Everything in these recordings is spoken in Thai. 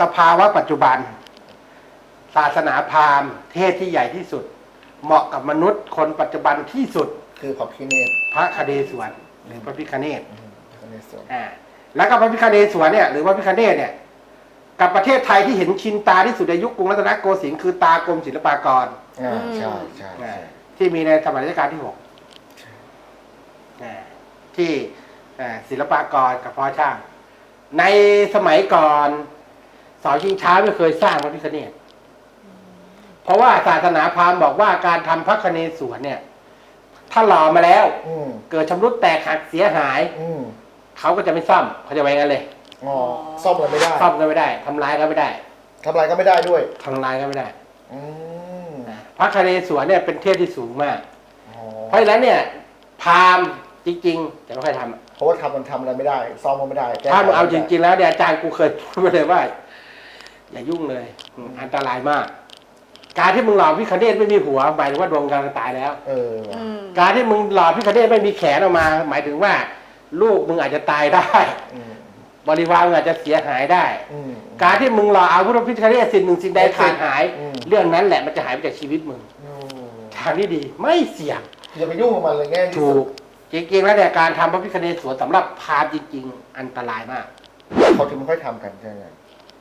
สภาวะปัจจุบัน ศาสนาพราหมณ์ เทศที่ใหญ่ที่สุด เหมาะกับมนุษย์คนปัจจุบันที่สุด คือพระพิฆเนศพระคเดศวรหรือพระพิคเนศอืมพระพิฆเนศสวนอ่าแล้วก็พระพิคเนศวรเนี่ยหรือพระพิคเนศเนี่ยกับประเทศไทยที่เห็นชินตาที่สุดในยุคกรุงรัตนโกสินทร์คือตากรมศิลปากรอ่าอืมใช่ใช่ใช่ที่มีในสมัยรัชกาลที่หกอ่าที่อ่าศิลปากรกับพ่อช่าง ในสมัยก่อน เสาชิงช้าไม่เคยสร้างพระพิคเนตเพราะว่าศาสนาพราหมณ์บอกว่าการทำพระคเนศวรเนี่ย ถ้าหล่อมาแล้ว อืมเกิดชำรุดแตกหักเสียหาย อืมเขาก็จะไม่ซ่อมเขาจะไว้งั้นเลยอ๋อซ่อมกันไม่ได้ซ่อมก็ไม่ได้ทำลายก็ไม่ได้ทำลายก็ไม่ได้ด้วยทำลายก็ไม่ได้อืมพระคเนศวรเนี่ยเป็นเทพที่สูงมาก อ๋อเพราะฉะนั้นเนี่ย พราหมณ์จริงๆจะไม่ค่อยทำ เพราะว่าทำมันทำอะไรไม่ได้ ซ่อมมันไม่ได้แก้ไขถ้ามึงเอาจไม่ได้ริงๆแล้วเนี่ยอาจารย์กูเคยพูดไปเลยว่า อย่ายุ่งเลยอืมอันตรายมาก การที่มึงหล่อพิคเนตไม่มีหัวหมายถึงว่าดวงกำลังตายแล้ว เออว่ะอืมการที่มึงหล่อพิคเนตไม่มีแขนออกมา หมายถึงว่า ลูกมึงอาจจะตายได้อืมบริวารมึงอาจจะเสียหายได้อืมการที่มึงหล่ออาวุธพิคเนตสิ่งหนึ่งสิ่งใดขาดหายอืมเรื่องนั้นแหละมันจะหายไปจากชีวิตมึงอืมทางที่ดีไม่เสี่ยงอย่าไปยุ่งกับมันเลยแง่ที่ถูสุกดจริงๆแล้วเนี่ยการทำพระพิคเนตสวนสำหรับพราหมณ์จริง ๆ อันตรายมากเขาถึงไม่ค่อยทำกันใช่ไหม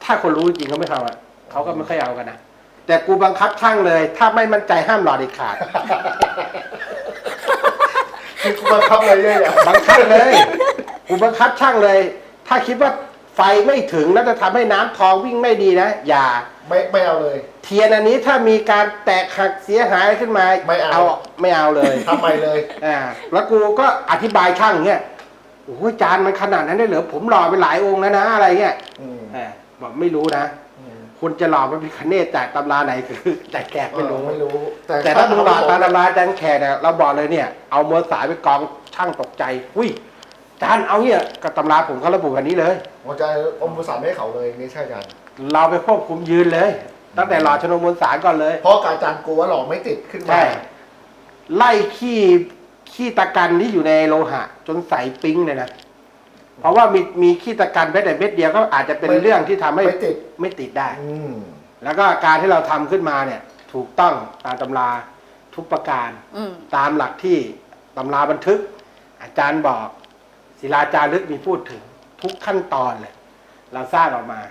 ถ้าคนรู้จริงเขาไม่ทำอะเขาก็ไม่ค่อยเอากันนะแต่กูบังคับช่างเลย ถ้าไม่มั่นใจห้ามหลอดเด็ดขาด คือกูบังคับเลยเนี่ยอย่าบังคับเลยกูบังคับช่างเลย ถ้าคิดว่าไฟไม่ถึงแล้วจะทำให้น้ำทองวิ่งไม่ดีนะ อย่า ไม่ไม่เอาเลย เทียนอันนี้ถ้ามีการแตกหักเสียหายขึ้นมาไม่เอา ไม่เอาเลย ทำใหม่เลย อ่าแล้วกูก็อธิบายช่างอย่างเงี้ยโอ้ยจานมันขนาดนั้นได้เหรอผมหล่อไปหลายองค์แล้วนะอะไรเงี้ยอืม อ่า บอกไม่รู้นะอืมคุณจะหล่อพระพิคเนตจากตำราไหนคือแต่แขกไม่รู้เออไม่รู้ แต่ถ้ามึงหล่อตามตำราอาจารย์แขกเนี่ยเราบอกเลยเนี่ยเอามือสายไปกองช่างตกใจอุ้ยอาจารย์เอาเนี่ยกับตำราผมเขาระบุแบบนี้เลยผมจะอมภาษาไม่ให้เขาเลยนี่ใช่อาจารย์เราไปควบคุมยืนเลย ตั้งแต่หล่อชนวนมวลสารก่อนเลย เพราะอาจารย์กลัวว่าหลอกไม่ติดขึ้นมาใช่ไล่ขี้ขี้ตะกันที่อยู่ในโลหะ จนใสปิ๊งเลยนะ เพราะว่ามีมีขี้ตะกันแม้แต่เม็ดเดียวก็อาจจะเป็นเรื่องที่ทำให้ไม่ติด ไม่ติดได้ อืม แล้วก็การที่เราทำขึ้นมาเนี่ย ถูกต้องตามตำราทุกประการ อืม ตามหลักที่ตำราบันทึก อาจารย์บอก ศิลาจารึกมีพูดถึงทุกขั้นตอนเลย เราสร้างออกมา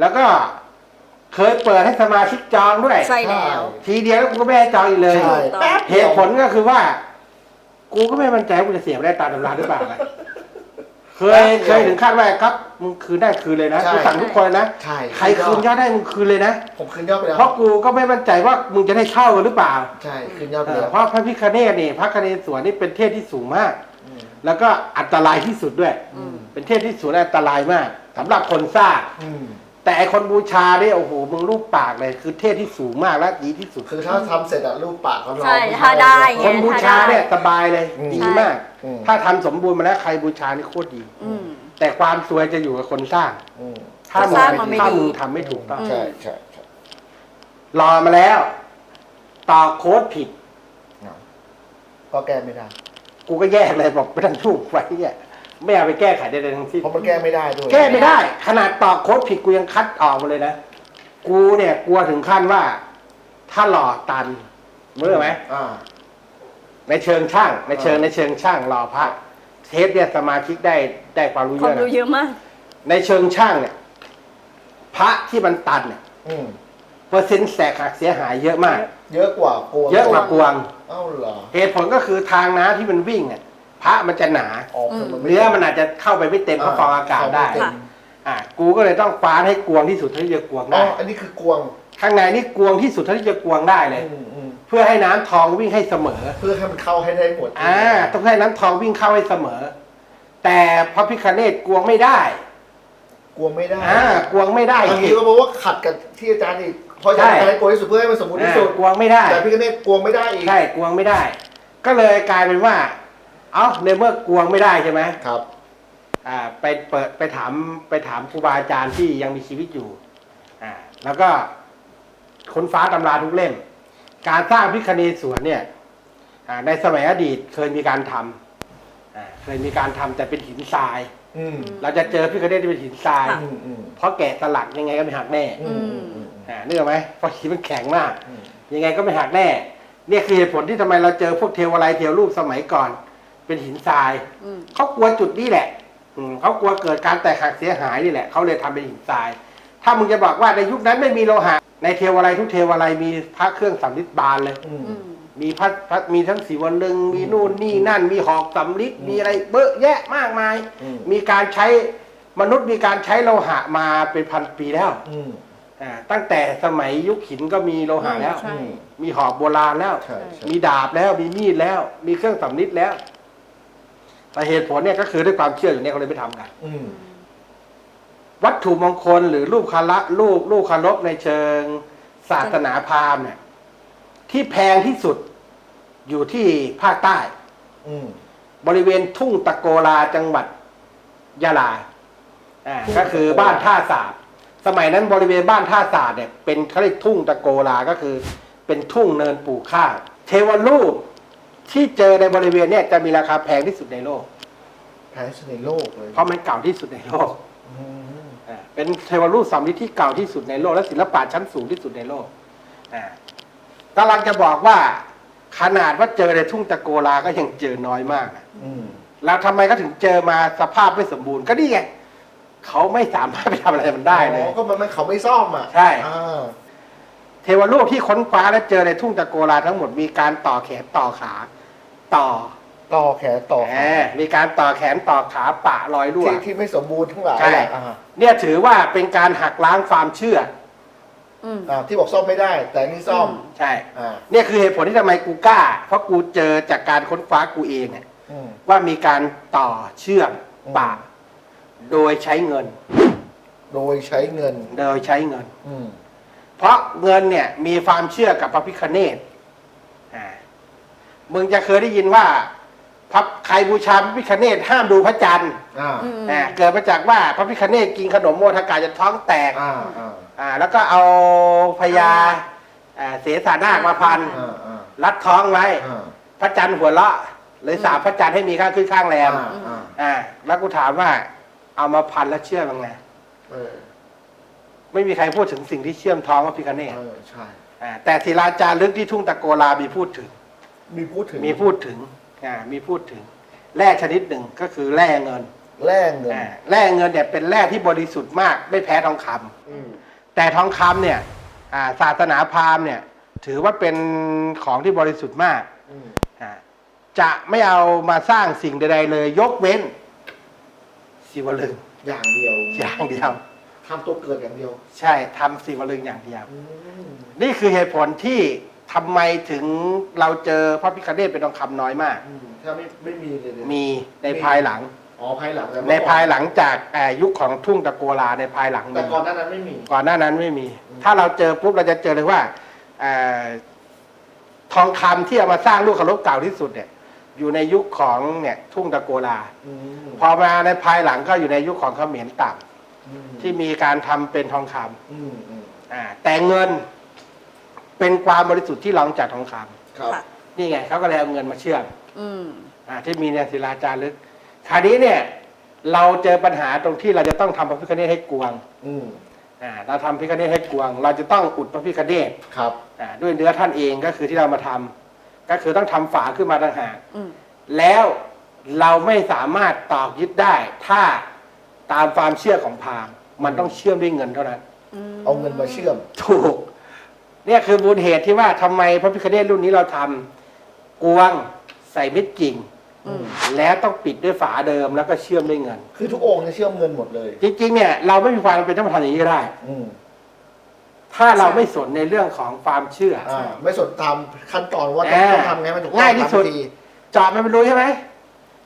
แล้วก็เคยเปิดให้สมาชิกจองด้วย ใช่แล้ว ทีเดียวแล้วกูก็ไม่ให้จองอีกเลย ใช่ ถูกต้องแป๊บเหเดียวตุผลก็คือว่า กูก็ไม่มั่นใจว่ากูจะเสียไม่ได้ตามตำราหรือเปล่าไง เคยเคยถึงขั้นว่าครับมึงคืนได้คืนเลยนะกูสั่งทุกคนนะใช่ใครคืนยอดได้มึงคืนเลยนะผมคืนยอดไปแล้วเพราะกูก็ไม่มั่นใจว่ามึงจะได้เช่าหรือเปล่าใช่คืนยอดไปเออแล้วเพราะพระพิคเนตนี่พระคเนศวรนี่เป็นเทพที่สูงมาก อืมแล้วก็อันตรายที่สุดด้วย อืม เป็นเทพที่สูงและอันตรายมากสำหรับคนสร้างอืม แต่ไอคนบูชาเนี่ยโอ้โหมึงรูปปากเลยคือเทพที่สูงมากและดีที่สุด คือถ้าทำเสร็จอะรูปปากเขารอใช่ผู้ชยถ้าได้ไงคนบูชาเนี่ยสบายเลยอืมดีมาก อืม ถ้าทำสมบูรณ์มาแล้วใครบูชานี่โคตรดี อืม แต่ความสวยจะอยู่กับคนสร้าง อืมถ้ามึงสร้างมาไม่ถ้าดีมึงทำไม่ถูกต้องอืมใช่ใช่ใช่รอมาแล้ว ต่อโค้ดผิดอะก็แก้ไม่ได้ กูก็แยกเลยบอกไม่ต้องยุ่งไว้เนี่ย ไม่เอาไปแก้ไขใดๆทั้งสิ้นเพราะมันแก้ไม่ได้ด้วยแก้ไม่ได้ ขนาดตอกโค้ดผิดกูยังคัดออกมาเลยนะ กูเนี่ยกลัวถึงขั้นว่า ถ้าหล่อตันเมื่อไหมอ่า ในเชิงช่าง ในเชิงอ่าในเชิงช่างหล่อพระเทปเนี่ยสมาชิกได้ได้ความรู้คเยวามอะรู้นะเยอะมาก ในเชิงช่างเนี่ย พระที่มันตันเนี่ยอืมเปอร์เซ็นต์แสกหักเสียหายเยอะมาก เยอะกว่ากลัวเยอะกว่ากวงเอ้าเหรอเหตุผลก็คือทางน้ำที่มันวิ่งเนี่ย พระมันจะหนาอ๋อคือมันไม่เนื้อมันอาจจะเข้าไปไม่เต็มเพราะฟองอากาศได้เข้ม่เต็มอะกูก็เลยต้องฟ้านให้กวงที่สุดเท่าที่จะกวงอ๋อได้ อันนี้คือกวงข้างในนี่กวงที่สุดเท่าที่จะกวงได้เลย อืมอืมเพื่อให้น้ำทองวิ่งให้เสมอ เพื่อให้มันเข้าให้ได้หมดอ่าต้องให้น้ำทองวิ่งเข้าให้เสมอ แต่พระพิคเนตกวงไม่ได้กวงไม่ได้อ่ากวงไม่ได้อันนี้ก็เพราะว่าขัดกับที่อาจารย์อีกเพราะอาจารย์ใช่ให้กวงที่สุดเพื่อให้มันสมบูรณ์ที่อ่าสุดกวงไม่ได้ แต่พี่ก็เนตกวงไม่ได้อีก ใช่กวงไม่ได้ ก็เลยกลายเป็นว่า เอ้าในเมื่อกวงไม่ได้ใช่ไหมครับ อ่าไปเปิดไปถามไปถามครูบาอาจารย์ที่ยังมีชีวิตอยู่ อ่า แล้วก็ค้นฟ้าตำราทุกเล่ม การสร้างพิคเนศวรเนี่ย อ่า ในสมัยอดีตเคยมีการทำอ่าเคยมีการทำแต่เป็นหินทราย อืมเราจะเจอพี่คเนตที่เป็นหินทรายค่ะอืมอืมเพราะแกะสลักยังไงก็ไม่หักแน่อืมอืมอืม อ่านึกออกไหมเพราะหินมันแข็งมาก อืม ยังไงก็ไม่หักแน่ เนี่ยคือเหตุผลที่ทำไมเราเจอพวกเทวไลยเทวรูปสมัยก่อน เป็นหินทรายอืมเขากลัวจุดนี้แหละ อืมเขากลัวเกิดการแตกหักเสียหายนี่แหละเขาเลยทำเป็นหินทราย ถ้ามึงจะบอกว่าในยุคนั้นไม่มีโลหะ ในเทวไลยทุกเทวไลยมีพระเครื่องสำริดบานเลย อืม อืมมีพระพระมีทั้งสีวันลึงมีนู่นนี่นั่น มีหอกสำริดมีอะไรเบอะแยะมากมาย อืม มีการใช้มนุษย์มีการใช้โลหะมาเป็นพันปีแล้วอืมอ่าตั้งแต่สมัยยุคหินก็มีโลหะแล้ว ใช่ มีหอกโบราณแล้ว ใช่ใช่ มีดาบแล้วมีมีดแล้ว มีเครื่องสำริดแล้ว แต่เหตุผลเนี่ยก็คือด้วยความเชื่ออยู่เนี่ยเขาเลยไม่ทำกันอืมวัตถุมงคลหรือรูปคาระรูปรูปคารพในเชิงศาสนาพราหมณ์เนี่ย ที่แพงที่สุดอยู่ที่ภาคใต้ อืมบริเวณทุ่งตะโกลาจังหวัดยะลาอ่าทุ่งก็คือตะโกลาบ้านท่าสาบสมัยนั้นบริเวณบ้านท่าสาบเนี่ยเป็นเขาเรียกทุ่งตะโกลาก็คือ เป็นทุ่งเนินปลูกข้าวเทวรูป ที่เจอในบริเวณเนี่ยจะมีราคาแพงที่สุดในโลก แพ้ที่สุดในโลกเลยเพราะมันเก่าที่สุดในโลกอืมอ่าเป็นเทวรูปสำริดที่เก่าที่สุดในโลก และศิลปะชั้นสูงที่สุดในโลกอ่ากำลังจะบอกว่า ขนาดว่าเจอในทุ่งตะโกลาก็ยังเจอน้อยมากอะอืมแล้วทำไมก็ถึงเจอมาสภาพไม่สมบูรณ์ก็นี่ไงเขาไม่สามารถไปทำอะไรมันได้เลย อ๋อก็มันมันเขาไม่ซ่อมอะใช่ อ่าเทวรูปที่ค้นคว้าและเจอในทุ่งตะโกลาทั้งหมดมีการต่อแขนต่อขา ต่อต่อแขนต่อแหขามมีการต่อแขนต่อขาปะรอยรั่ว ที่ที่ไม่สมบูรณ์ทั้งหลายใช่แหละอ่าเนี่ยถือว่าเป็นการหักล้างความเชื่อ อืม อ่าที่บอกซ่อมไม่ได้ แต่นี่ซ่อมใช่ อ่า เนี่ยคือเหตุผลที่ทำไมกูกล้า เพราะกูเจอจากการค้นคว้ากูเองเนี่ยอืม ว่ามีการต่อเชื่อมอืม ปะโดยใช้เงิน โดยใช้เงิน โดยใช้เงิน อืม เพราะเงินเนี่ยมีความเชื่อกับพระพิคเนตอ่า มึงจะเคยได้ยินว่าพระใครบูชาพระพิคเนตห้ามดูพระจันทร์อ่าอืม อ่าเกิดมาจากว่าพระพิคเนตกินขนมโมทกาจะท้องแตกอ่าอ่าอ่าแล้วก็เอาพญาอ่าเสสานาคมาพัน อ่าอ่ารัดท้องไว้ อ่าพระจันทร์หัวเราะเลยสาบพระจันทร์ให้มีข้างขึ้นข้างแรมอ่าอ่าอ่าแล้วกูถามว่าเอามาพันแล้วเชื่อมั้งไงเออไม่มีใครพูดถึงสิ่งที่เชื่อมท้องพระพิคเนตเออใช่อ่าแต่ศิลาจารึกที่ทุ่งตะโกลามีพูดถึง มีพูดถึงมีพูดถึงอ่ามีพูดถึงแร่ชนิดหนึ่งก็คือแร่เงินแร่เงินอ่าแร่เงินเนี่ยเป็นแร่ที่บริสุทธิ์มาก ไม่แพ้ทองคำอืมแต่ทองคำเนี่ยอ่าศาสนาพราหมณ์เนี่ย ถือว่าเป็นของที่บริสุทธิ์มากอืมอ่าจะไม่เอามาสร้างสิ่งใดๆเลย ยกเว้นศิวลึงอย่างเดียวอย่างเดียว ทำตัวเกิดอย่างเดียวใช่ทำศิวลึงอย่างเดียว อืมนี่คือเหตุผลที่ ทำไมถึงเราเจอพระพิคเนตเป็นทองคำน้อยมาก อืมถ้าไม่ไม่มีเลยเนี่ยมีในภายหลัง อ๋อภายหลังแต่ในเมื่อก่อภายหลังจากเอ่อยุคของทุ่งตะโกลาในภายหลังแต่มี ก่อนหน้านั้นไม่มี ก่อนหน้านั้นไม่มี อืม ถ้าเราเจอปุ๊บเราจะเจอเลยว่าเอ่อทองคำที่เอามาสร้างลูกเคารพเก่าที่สุดเนี่ย อยู่ในยุคของเนี่ยทุ่งตะโกลา อืมพอมาในภายหลังก็อยู่ในยุคของเขมรต่อืมำที่มีการทำเป็นทองคำอืมอืม อ่าแต่เงิน เป็นความบริสุทธิ์ที่รองจากทองคำครับ ค่ะนี่ไงเขาก็เลยเอาเงินมาเชื่อมอืม อ่าที่มีในศิลาจารึกคราวนี้เนี่ยเราเจอปัญหาตรงที่เราจะต้องทำพระพิฆเนศให้กวงอืมอ่าเราทำพระพิฆเนศให้กวง เราจะต้องอุดพระพิฆเนศครับ อ่าด้วยเนื้อท่านเองก็คือที่เรามาทำก็คือต้องทำฝาขึ้นมาต่างหาก อืม แล้วเราไม่สามารถตอกยึดได้ ถ้าตามความเชื่อของพราหมณ์มันต้องเชื่อมด้วยเงินเท่านั้นมเอาเงินมาเชื่อม ถูก เนี่ยคือมูลเหตุที่ว่าทำไมพระพิฆเนศรุ่นนี้เราทำกวงใส่เม็ดกิ่งอืมแล้วต้องปิดด้วยฝาเดิมแล้วก็เชื่อมด้วยเงิน คือทุกองค์จะเชื่อมเงินหมดเลย จริงๆเนี่ยเราไม่มีความจำเป็นต้องมาทำอย่างนี้ก็ได้อืมถ้าเราไม่สนในเรื่องของความเชื่ออ่าไม่สนตามขั้นตอนว่าอ่าต้องทำไงมันถูกต้องง่ายที่สุดตมวิธีเจาะมันไปรู้ใช่ไหม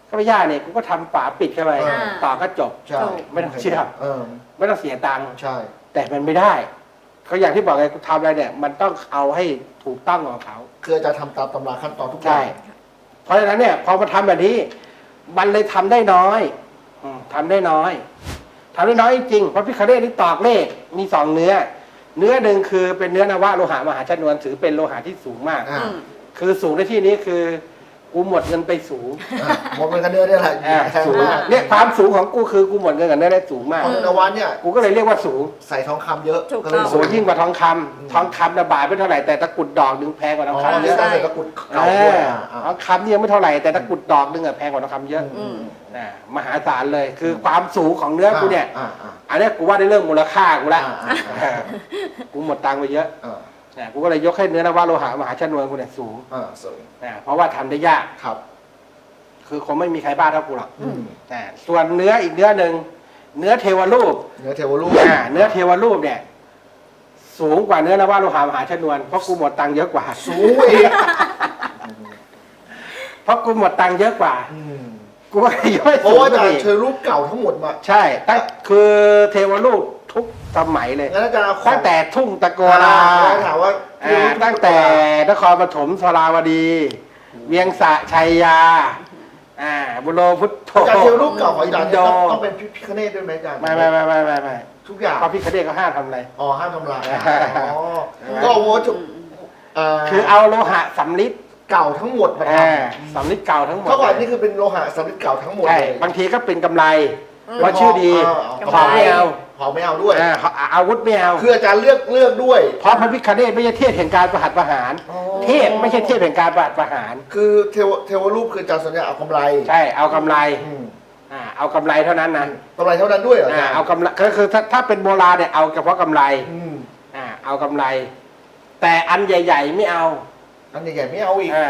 ก็ไม่ยากเนี่ยกูก็ทำฝาปิดเข้าไปอ่าต่อก็จบใช่ไม่ต้องเชื่อมเออไม่ต้องเสียตังค์ใช่แต่มันไม่ได้ ก็อย่างที่บอกไงกูทำอะไรเนี่ย มันต้องเอาให้ถูกต้องของเขาคืออาจารย์ทำตามตำราขั้นตอนทุกอใช่ย่างเพราะฉะนั้นเนี่ยพอมาทำแบบนี้ มันเลยทำได้น้อยอมทำได้น้อยทำได้น้อยจริงๆเพราะพิคเนตนี่ตอกเลขมีสองเนื้อ เนื้อหนึ่งคือเป็นเนื้อนวะโลหะมหาชนวนถือเป็นโลหะที่สูงมาก อ่า อืม คือสูงในที่นี้คือ กูหมดเงินไปสูงอะหมดเป็นกันเนื้อเนี่ยแหละอ่าแพงสูงมากเนี่ยความสูงของกูคือกูหมดเงินกันได้ได้สูงมากเพราะนวัดเนี่ยกูก็เลยเรียกว่าสูง ใส่ทองคำเยอะถูกก็เลยต้องสูงยิ่งกว่าทองคำทองคำนะบาทไม่เท่าไหร่แต่ตะกรุดดอกหนึงแพงกว่าทอ๋อองคำเยนี่อะการใส่ตะกรุดเอเก่าด้วยออะอะ ทองคำนี่ยังไม่เท่าไหร่แต่ตะกรุดดอกหนึงอะแพงกว่าทองคำเยอะอืม นะมหาศาลเลยคือความสูงของเนื้อกูเนี่ย อ่าอ่าอันเนี้ยกูว่าได้เรื่องมูลค่ากูอ่าละอ่าอ่า กูหมดตังค์ไปเยอะ อ่า นะกูก็เลยยกให้เนื้อนวโลหะมหาชนวนกูเนี่ยสูงอ่าสวยนะเพราะว่าทำได้ยาก ครับ คือคงไม่มีใครบ้าเท่ากูหรอกอืม นะส่วนเนื้ออีกเนื้อหนึ่งเนื้อเทวรูปเนื้อเทวรูปอ่าเนื้อเทวรูปเนี่ย สูงกว่าเนื้อนวโลหะมหาชนวนเพราะกูหมดตังค์เยอะกว่าสูงอีกเพราะกูหมดตังค์เยอะกว่า อืมกูก็เลยยกให้เพราะสูงว่าอาจารไปย์เชิญรูปเก่าทั้งหมดมา ใช่ตั้งคือเทวรูป ทุกสมัยเลยงั้นอาจารย์เอาของตั้งแต่ทุ่งตะโกอ่ราถามว่าอ่าตั้งแต่นครปฐมสราวดี เวียงสะชัยยา อ่า บุโรพุทโธอาจารย์เชิญรูปเก่าของอาจารย์โดเนี่ยต้องต้องเป็นพิคเนตด้วยไหมอาจารย์ไม่ไม่ไม่ไม่ไม่ไม่ทุกอย่างเพราะพี่คเดชก็ห้ามทำอะไร อ๋อห้ามทำลายอ่าอ๋อก็เอาวัตถุาคือเอาโลหะสำลิดเก่าทั้งหมดมาทอ่าสำลิดเก่าทั้งหมำดเท่ากับนี่คือเป็นโลหะสำริดเก่าทั้งหมดใช่เลย บางทีก็เป็นกำไรอืมเพราะชื่อดีกำของไรไม่เอา ของไม่เอาด้วย อ่าอาวุธไม่เอาคืออาจารย์เลือกเลือกด้วย เพราะพระพิคเนตไม่ใช่เทพแห่งการประหัตประหาร อ๋อ เทพไม่ใช่เทพแห่งการประหัตประหาร คือเทวเทวรูปคืออาจารย์สัญญาเอากำไรใช่เอากำไรอืมอ่าเอากำไรเท่านั้นนะกำไรเท่านั้นด้วยเหรออาอ่าจารย์เอากำไรก็คือถ้าถ้าเป็นโบราณเนี่ยเอาเฉพาะกำไรอืมอ่าเอากำไร แต่อันใหญ่ ๆ ไม่เอาอันใหญ่ๆไม่เอาอีกอ่า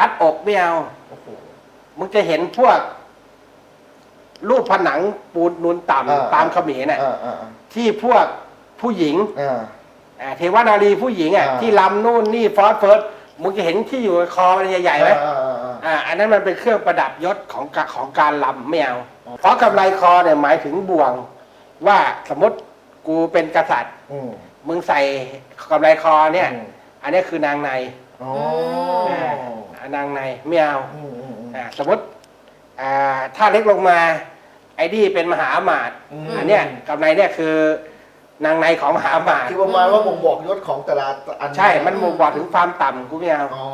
รัดอกไม่เอา โอ้โหมึงจะเห็นพวก รูปผนังปูนนูนอ่าต่ำตามเขมรน่ะอ่าอ่าอ่าที่พวกผู้หญิงอ่าอ่าเทวนารีผู้หญิงอะอ่าที่ลำนู่นนี่ฟอสเฟิร์สมึงจะเห็นที่อยู่คอมันใหญ่ๆไหมอ่าอ่าอ่าอ่าอันนั้นมันเป็นเครื่องประดับยศของกะของการลำไม่เอาเพราะกำไรคอเนี่ยหมายถึงบ่วง ว่าสมมติกูเป็นกษัตริย์อืมมึงใส่กำไรคอเนี่ยอืมอันนี้คือนางในอ๋ออ่าอ่านางในไม่เอาอืมอืมอืมอ่าสมมติ อ่าถ้าเล็กลงมาไอ้นี่เป็นมหาอมาตย์อืม อันเนี้ยกำไรเนี่ยคือนางในของมหาอมาตย์คือประมาณว่าบ่งบอกยศของแต่ละอันใช่ มันบ่งบอกถึงความต่ำกูไม่เอาอ๋อ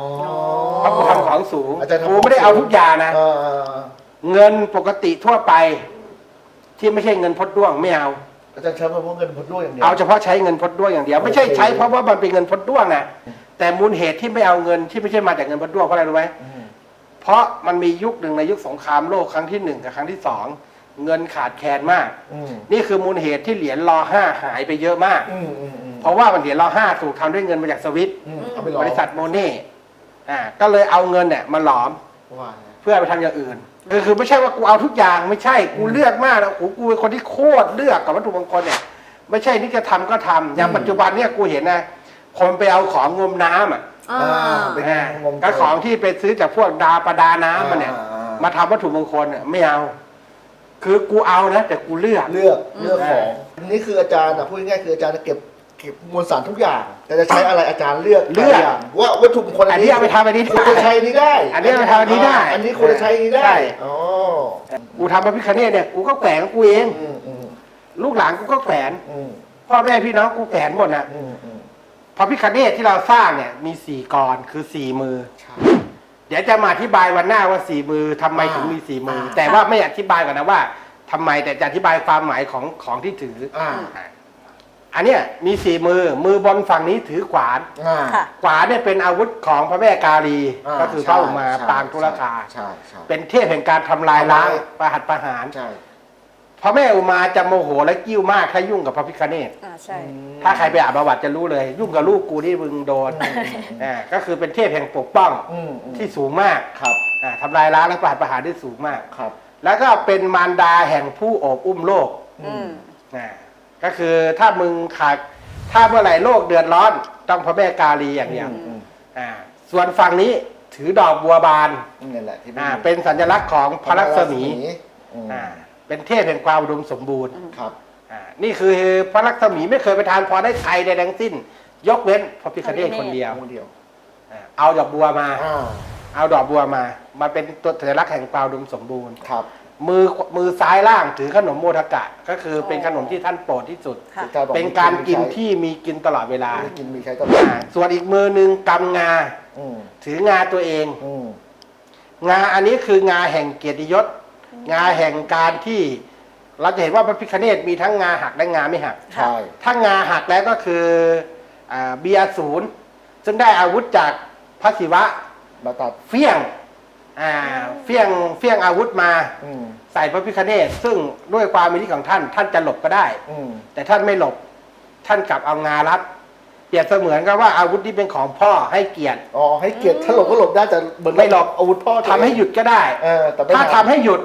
เพราะกูทำของสูงอาจารย์ทำกูไม่ได้เอาทุกอย่างนะเออเออเออเงินปกติทั่วไป ที่ไม่ใช่เงินพดด้วงไม่เอา อาจารย์ใช้เพราะเงินพดด้วยอย่างเดียว เอาเฉพาะใช้เงินพดด้วงอย่างเดียวไม่ใช่โอเค ใช้เพราะว่ามันเป็นเงินพดด้วงนะแต่มูลเหตุที่ไม่เอาเงินที่ไม่ใช่มาจากเงินพดด้วงเพราะอะไรรู้ไหมอืม เพราะมันมียุคหนึ่งในยุคสงครามโลกครั้งที่หนึ่งกับครั้งที่สองเงินขาดแคลนมาก อืมนี่คือมูลเหตุที่เหรียญรอห้าหายไปเยอะมาก อืมอืมอืมเพราะว่ามันเหรียญรอห้าถูกทำด้วยเงินมาจากสวิตอืมเอาไปหลอกบริษัทโมเน่อ่าก็เลยเอาเงินเนี่ยมาหลอม ว่าเพื่อไปทำอย่างอื่นคือคือไม่ใช่ว่ากูเอาทุกอย่างไม่ใช่กูเลือกมากนะโอ้โหกูเป็นคนที่โคตรเลือกกับวัตถุมงคลเนี่ย ไม่ใช่นี่จะทำก็ทำอย่างปัจจุบันเนี่ยกูเห็นนะคนไปเอาของงมน้ำอะ อ่า เป็นอ่างมก็ของที่ไปซื้อจากพวกดาประดาน้ำมันเนี่ย อ่า มาทำวัตถุมงคลเนี่ยไม่เอา คือกูเอานะแต่กูเลือก เลือกเลือกของอันนี้คืออาจารย์อะพูดง่ายๆคืออาจารย์จะเก็บเก็บมวลสารทุกอย่าง แต่จะใช้อะไรอาจารย์เลือกเลือก แต่ะย่างว่าวัตถุมงคลอันนี้เอาไปทำอันนี้คุณได้ จะใช้อันนี้ได้อันนี้เอาไปทำอันนี้ได้อันนี้คุณจะใช้อันนี้ได้ใช่อ๋อกูทำพระพิคเนตเนี่ยกูก็แขวนของกูเอง อืมอืมลูกหลานกูก็แขวนอืมพ่อแม่พี่น้องกูแขวนหมดนะอืมอืม พระพิคเนตที่เราสร้างเนี่ยมีสี่กรคือสี่มือ ใช่ เดี๋ยวจะมาอธิบายวันหน้าว่าสี่มือทำไมถึงมีสี่มืออ่าแต่ว่าไม่อธิบายก่อนนะว่าทำไมแต่จะอธิบายความหมายของของที่ถืออ่า อะอันเนี้ยมีสี่มือมือบนฝั่งนี้ถือขวาน อ่าค่ะ ขวานเนี่ยเป็นอาวุธของพระแม่กาลีาก็คือพระอุมาใช่ปางทุรคา ใช่ใช่ เป็นเทพแห่งการทำลายล้างประหัตประหาร ใช่ พระแม่อุมาจะโมโหและกิ้วมากถ้ายุ่งกับพระพิคเนตอ่าใช่ ถ้าใครไปอ่านประวัติจะรู้เลย ยุ่งกับลูกกูที่มึงโดนอ่าก็คือเป็นเทพแห่งปกป้องอืมอืมที่สูงมากครับอ่าทำลายล้างและประหัตประหารที่สูงมาก ครับแล้วก็เป็นมารดาแห่งผู้โอบอุ้มโลกอืมอ่าก็คือถ้ามึงขาดถ้าเมื่อไหร่โลกเดือดร้อน ต้องพระแม่กาลีอย่างเดียวอืมอืมอ่าส่วนฝั่งนี้ถือดอกบัวบานนี่แหละที่อ่าเป็นสัญลักษณ์ของพระลักษมี อืมอ่า เป็นเทพแห่งความอุดมสมบูรณ์ครับอ่านี่คือพระลักษมีไม่เคยไปทานพรได้ใครใดทั้งสิ้น ยกเว้นพระพิคเนตคนเดียวคนเดียวอ่าเอาดอกบัวมา อ่าเอาดอกบัวมา มาเป็นตัวสัญลักษณ์แห่งความอุดมสมบูรณ์ ครับมือมือซ้ายล่างถือขนมโมทกะ ก็คือเป็นขนมที่ท่านโปรดที่สุด ค่ะเป็นการกินที่มีกินตลอดเวลาไม่กินมีใช้ตลอดอ่าส่วนอีกมือหนึ่งกำงา อืมถืองาตัวเอง อืมงาอันนี้คืองาแห่งเกียรติยศ งาแห่งการที่เราจะเห็นว่าพระพิคเนตมีทั้งงาหักและงาไม่หัก ใช่ ถ้างาหักแล้วก็คืออ่าเบียร์ศูนย์ซึ่งได้อาวุธจากพระศิวะมาตัดเฟี้ยงอ่าเฟี้ยงเฟี้ยงอาวุธมาอืมใส่พระพิคเนตซึ่งด้วยความมีที่ของท่าน ท่านจะหลบก็ได้ อืมแต่ท่านไม่หลบ ท่านกลับเอางารัดเปรียบเสมือนกับว่าอาวุธที่เป็นของพ่อให้เกียรติ อ๋อให้เกียรติถ้าหลบก็หลบได้แต่เหมือนไม่หลบ อาวุธพ่อทำให้หยุดก็ได้ เออแต่ไม่ถ้าทำให้หยุด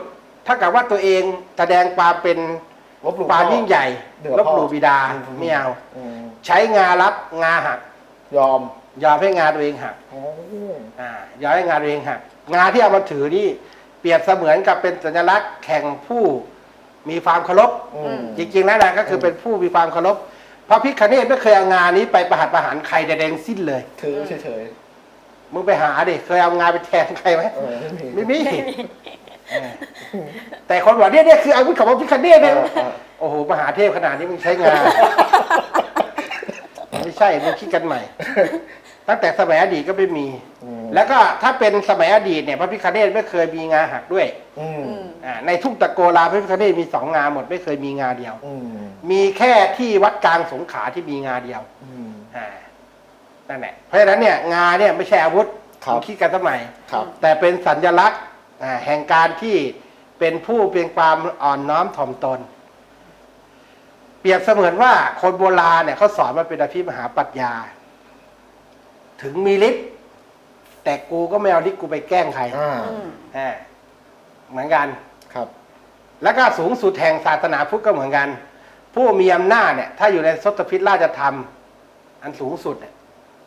ถ้ากับว่าตัวเองแสดงความเป็นลบหลู่ความพ่อยิ่งใหญ่เหนือลบหลู่พ่อบิดาอืม ไม่เอาอืมใช้งารับงาหักยอมยอมให้งาตัวเองหักอ๋ออ่ายอมให้งาตัวเองหัก งาที่เอามาถือนี่เปรียบเสมือนกับเป็นสัญลักษณ์แข่งผู้มีความเคารพ อืม จริงๆแล้วนะก็คือเป็นผู้มีความเคารพเพราะพิคเนตไม่เคยเอางานนี้ไปประหัตประหารใครใดๆทั้งสิ้นเลย ถือเฉยมึงไปหาดิเคยเอางานไปแทงใครไหมๆเออไม่มี ไม่มีเออ แต่คนบอกเนี่ยเนี่ยคืออาวุธของพระพิคเนตเอเนี่ยอเออโอ้โหมหาเทพขนาดนี้มึงใช้งาน ไม่ใช่มึงคิดกันใหม่ ตั้งแต่สมัยอดีตก็ไม่มีอืมแล้วก็ถ้าเป็นสมัยอดีตเนี่ยพระพิคเนตไม่เคยมีงาหักด้วยอืมอืมอ่าในทุ่งตะโกลาพระพิคเนตมีสองงาหมดไม่เคยมีงาเดียวอืมมีแค่ที่วัดกลางสงขลาที่มีงาเดียวอืมอ่านั่นแหละเพราะฉะนั้นเนี่ยงาเนี่ยไม่ใช่อาวุธครับผมคิดกันสมัยครับแต่เป็นสัญลักษณ์อ่า แห่งการที่เป็นผู้เป็นความอ่อนน้อมถ่อมตน เปรียบเสมือนว่าคนโบราณเนี่ยเขาสอนมาเป็นอภิมหาปรัชญา ถึงมีฤทธิ์แต่กูก็ไม่เอาฤทธิ์กูไปแกล้งใครอ่าอืมอ่าเหมือนกัน ครับ แล้วก็สูงสุดแห่งศาสนาพุทธก็เหมือนกัน ผู้มีอำนาจเนี่ย ถ้าอยู่ในทศพิธราชธรรม อันสูงสุดเนี่ย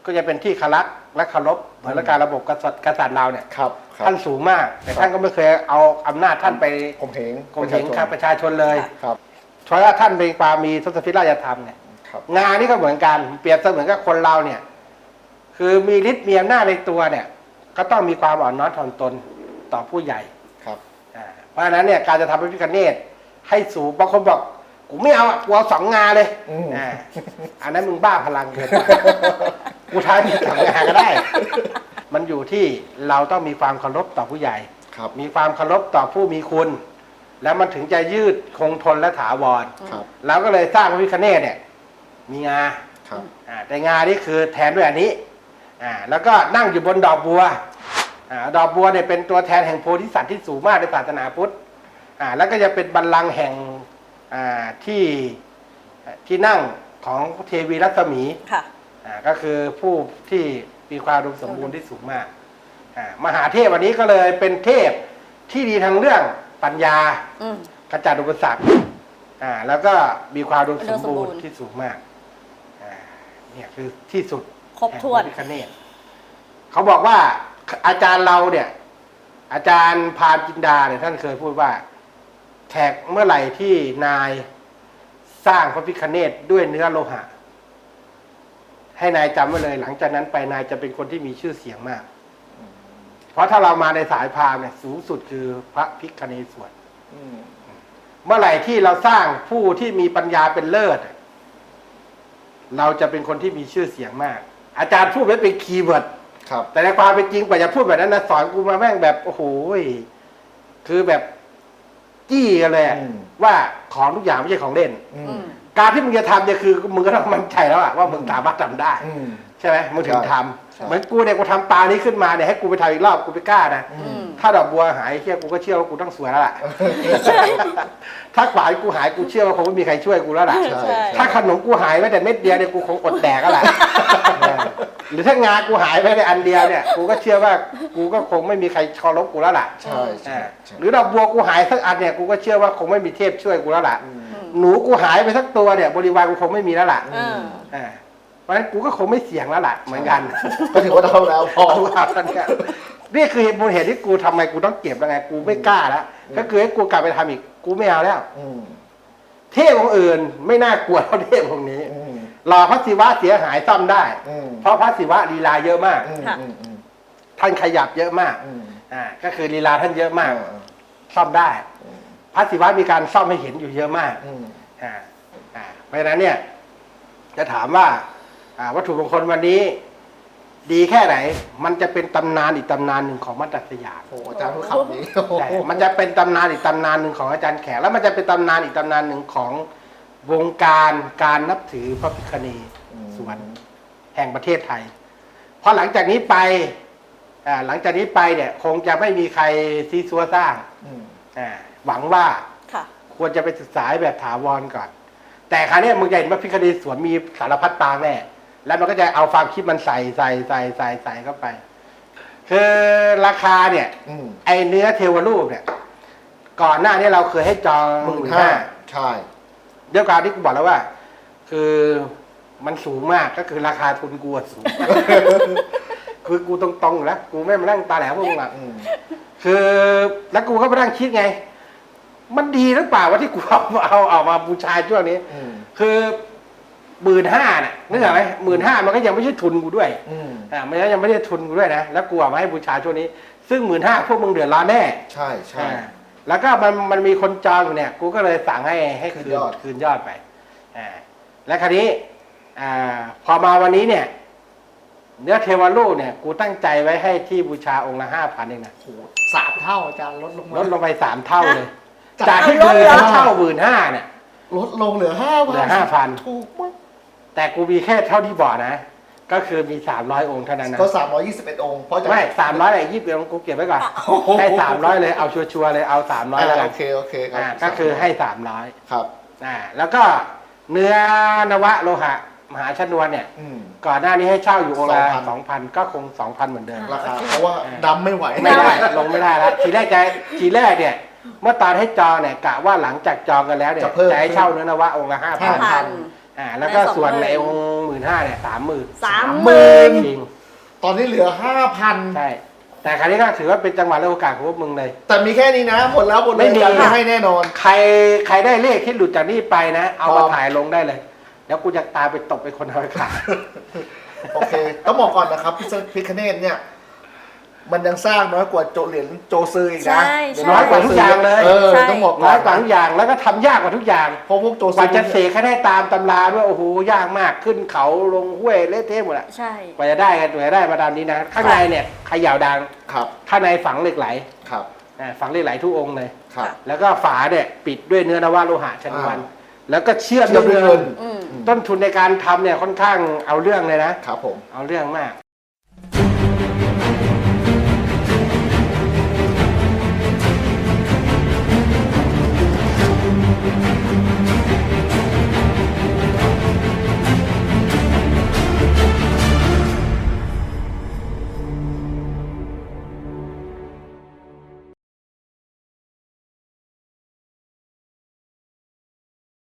ก็จะเป็นที่คารักและเคารพเหมือนการระบบกษัตริย์กษัตริย์เราเนี่ยครับ ครับท่านสูงมาก แต่ท่านก็ไม่เคยเอาอำนาจท่านไปผมเหงข่มเหงข้าประชาชนเลยครับเพราะว่าท่านเป็นความมีทศพิธราชธรรมเนี่ย ครับ งานนี่ก็เหมือนกันเปรียบเสมือนกับคนเราเนี่ย คือมีฤทธิ์มีอำนาจในตัวเนี่ย ก็ต้องมีความอ่อนน้อมถ่อมตนต่อผู้ใหญ่ครับ อ่าเพราะฉะนั้นเนี่ยการจะทำพระพิคเนตให้สูงบางคนบอกกูไม่เอาอะกูเอาสองงาเลยอืม อ่าอันนั้นมึงบ้าพลังเกินไปกูท้ายมีสองงาก็ได้มัน อยู่ที่เราต้องมีความเคารพต่อผู้ใหญ่ ครับมีความเคารพต่อผู้มีคุณ แล้วมันถึงจะยืดคงทนและถาวรครับเราก็เลยสร้างพระพิคเนตเนี่ยมีงาครับอ่าแต่งานี่คือแทนด้วยอันนี้อ่าแล้วก็นั่งอยู่บนดอกบัวอ่าดอกบัวเนี่ยเป็นตัวแทนแห่งโพธิสัตว์ที่สูงมากในศาสนาพุทธอ่าแล้วก็จะเป็นบัลลังก์แห่งอ่าที่ที่นั่งของเทวีรัศมีค่ะ อ่าก็คือผู้ที่ มีความอุดมสมบูรณ์ที่สูงมากอ่ามหาเทพวันนี้ก็เลยเป็นเทพที่ดีทางเรื่องปัญญาอืมขจัดอุปสรรคอ่าแล้วก็มีความอุดมสมบูรอุดมสมบูรณ์ณ์ที่สูงมากอ่าเนี่ยคือที่สุดครบถ้วนแห่งพระพิฆเนศเขาบอกว่าอาจารย์เราเนี่ย อาจารย์พานจินดาเนี่ยท่านเคยพูดว่าแขกเมื่อไหร่ที่นายสร้างพระพิฆเนศด้วยเนื้อโลหะ ให้นายจำไว้เลย หลังจากนั้นไปนายจะเป็นคนที่มีชื่อเสียงมาก เพราะถ้าเรามาในสายพราหมณ์เนี่ยสูงสุดคือพระพิฆเนศวรอืมเมื่อไหร่ที่เราสร้างผู้ที่มีปัญญาเป็นเลิศ เราจะเป็นคนที่มีชื่อเสียงมาก อาจารย์พูดไว้เป็นคีย์เวิร์ดครับ แต่ในความเป็นจริงกว่าจะพูดแบบนั้นนะสอนกูมาแม่งแบบโอ้โหยคือแบบจี้กันเลยอะอืมว่าของทุกอย่างไม่ใช่ของเล่นอือืมม การที่มึงจะทำเนี่ยคือมึงก็ต้องมั่นใจแล้วอะว่ามึงสามารถทำได้ อืม ใช่ไหมมึงถึงทำใช่เหมือนกูเนี่ยกูทำปลานี้ขึ้นมาเนี่ยให้กูไปทำอีกรอบกูไปกล้านะอือืมมถ้าดอกบัวหายเชื่อกูก็เชื่อว่ากูต้องสวยแล้วล่ะถ้าขวานกูหายกูเชื่อว่าคงไม่มีใครช่วยกูแล้วล่ะใช่ใช่ถ้าขนมกูหายแม้แต่เม็ดเดียวเนี่ยกูคงอดแดกแล้วล่ะหรือถ้างากูหายไปในอันเดียวเนี่ยกูก็เชื่อว่ากูก็คงไม่มีใครเคารพกูแล้วล่ะใช่ใช่อ่าใช่หรือดอกบัวกูหายสักอันเนี่ยกูก็เชื่อว่าคงไม่มีเทพช่วยกูแล้วล่ะอืม หนูกูหายไปสักตัวเนี่ย บริวารกูคงไม่มีแล้วล่ะอ่าอ่าเพราะฉะนั้นกูก็คงไม่เสี่ยงแล้วล่ะเหมือนกันก็ถือว่าเท่าแล้วพอ กูเอาแล้วเนี่ยนี่คือเหตุผลเหตุที่กูทำไมกูต้องเก็บแล้วไงกูไม่กล้าแล้วอืม ก็คือให้กูกลับไปทำอีกกูไม่เอาแล้ว อืมเทพองค์อื่นไม่น่ากลัวเท่าเทพองค์นี้ อืมรอพระศิวะเสียหายซ่อมได้ อืมเพราะพระศิวะลีลาเยอะมาก อืมค่ะอืมอืมท่านขยับเยอะมากอืมอ่าก็คือลีลาท่านเยอะมากอ่าซ่อมได้ อืมพ ระศิวะมีการซ่อมให้เห็นอยู่เยอะมากอืมอ่าอ่าเพราะฉะนั้นเนี่ย จะถามว่าอ่าวัตถุมงคลวันนี้ ดีแค่ไหน มันจะเป็นตำนานอีกตำนานหนึ่งของมัตตสยามโอ้โหอาจารย์พูดคำนี้โอ้โหใช่มันจะเป็นตำนานอีกตำนานหนึ่งของอาจารย์แขกแล้วมันจะเป็นตำนานอีกตำนานหนึ่งของวงการการนับถือพระพิฆเนศ สวนแห่งประเทศไทย เพราะหลังจากนี้ไปอ่าหลังจากนี้ไปเนี่ย คงจะไม่มีใครซีซัวสร้างอืมอ่า หวังว่าค่ะ ควรจะไปศึกษาแบบถาวรก่อน แต่คราวเนี้ยมึงจะเห็นว่าพิคดีสวนมีสารพัดปางแน่แล้วมันก็จะเอาความคิดมันใส่ใส่ใส่ใส่ใส่เข้าไป คือราคาเนี่ย อืมไอเนื้อเทวรูปเนี่ย ก่อนหน้านี้เราเคยให้จองหมื่น15,000ห้าใช่ เดี๋ยวการที่กูบอกแล้วว่า คือมันสูงมากก็คือราคาทุนกูอะสูง คือกูตรงๆอยู่แล้วกูไม่มานั่งตาแหลมพวกมึงอะอืม คือแล้วกูก็มานั่งคิดไง มันดีหรือเปล่าว่าที่กูเอาเอาเอามาบูชาช่วงนี้ อืม คือหมื่นห้าน่ะนึกออกไหมหมื่นห้ามันก็ยังไม่ใช่ทุนกูด้วยอืม อ่ามันยังไม่ได้ทุนกูด้วยนะแล้วกูเอามาให้บูชาช่วงนี้ ซึ่งหมื่นห้าพวกมึงเดือดร้อนแน่ใช่ใช่ อ่าแล้วก็มันมันมีคนจองอยู่เนี่ย กูก็เลยสั่งให้ให้คืนคืนยอด คืนยอดไปอ่าและคราวนี้อ่าพอมาวันนี้เนี่ย เนื้อเทวรูปเนี่ย กูตั้งใจไว้ให้ที่บูชาองค์ละห้าพันเองนะโอ้โหสามเท่าอาจารย์ลดลงมาลดลงไปสามเท่าเลย จากจากที่เอาเคลยดเหรอเช่าหมื่นห้าเนี่ย ลดลงเหลือห้าพันเหลือ5,000 ถูกมากแต่กูมีแค่เท่าที่บอกนะ ก็คือมีสามร้อยองค์เท่านั้นนะ ก็สามร้อยยี่สิบเอ็ดองค์เพราะจะไม่สามร้อยอะไรยี่สิบองค์กูเก็บไว้ก่อนให้สามร้อยเลยเอาชัวร์ๆเลยเอาสามร้อยอ่าแล้วกัโอนเคโอเคครับอ่าก็คือให้สามร้อยครับ อ่าแล้วก็เนื้อนวะโลหะ มหาชนวนเนี่ย อืม ก่อนหน้านี้ให้เช่าอยู่องค์ละ2,000สองพันก็คงสองพันเหมือนเดิม ราคาเพราะว่าดำไม่ไหวไม่ได้ ลงไม่ได้แล้วทีแรกจะทีแรกเนี่ย เมื่อตอนให้จองเนี่ยกะว่าหลังจากจองกันแล้วเนี่ยจะเพิ่ม จะให้เช่าเนื้อนวะองค์ละห้าพันพัน อ่าแล้วก็ได้สองส่วนหมื่นในองค์หมื่นห้าเนี่ยสามหมื่นสามหหมื่มื่นนจริงตอนนี้เหลือห้าพันใช่แต่ครั้นี้ก็ถือว่าเป็นจังหวะและโอกาสของพวกมึงเลย แต่มีแค่นี้นะหมดแล้วหมดเลยไม่มีอาจารย์ไม่ให้แน่นอน ใครใครได้เลขที่หลุดจากนี่ไปนะ เอาครัมาบถ่ายลงได้เลย แล้วกูจะตามไปตบไปคนเอาไปขาย โอเคต้องบอกก่อนนะครับพิซพิคเนตเนี่ย มันยังสร้างน้อยกว่าโจเหรียญโจซืออีกนะใช่ใช่ น้อยกว่าทุกอย่างเลย เออใช่ต้องบอกก่น้ออนยกว่าทุกอย่างแล้วก็ทำยากกว่าทุกอย่างเพราะพวกโจกซืว่าจะเสกให้ได้ตามตำราด้วยโอ้โหยากมากขึ้นเขาลงห้วยเละเทะหมดอะใช่ กว่าจะได้กันกว่าจะได้มาตามนี้นะข้างในเนี่ยเขย่าดังครับข้างในฝังเหล็กไหลครับอ่าฝังเหล็กไหลทุกองค์เลย ครับ แล้วก็ฝาเนี่ยปิดด้วยเนื้อนวะโลหะชนวนอ่า แล้วก็เชื่อมเชื่อมด้วยด้วยเงิเงินนอืม ต้นทุนในการทำเนี่ยค่อนข้างเอาเรื่องเลยนะ ครับผม เอาเรื่องมาก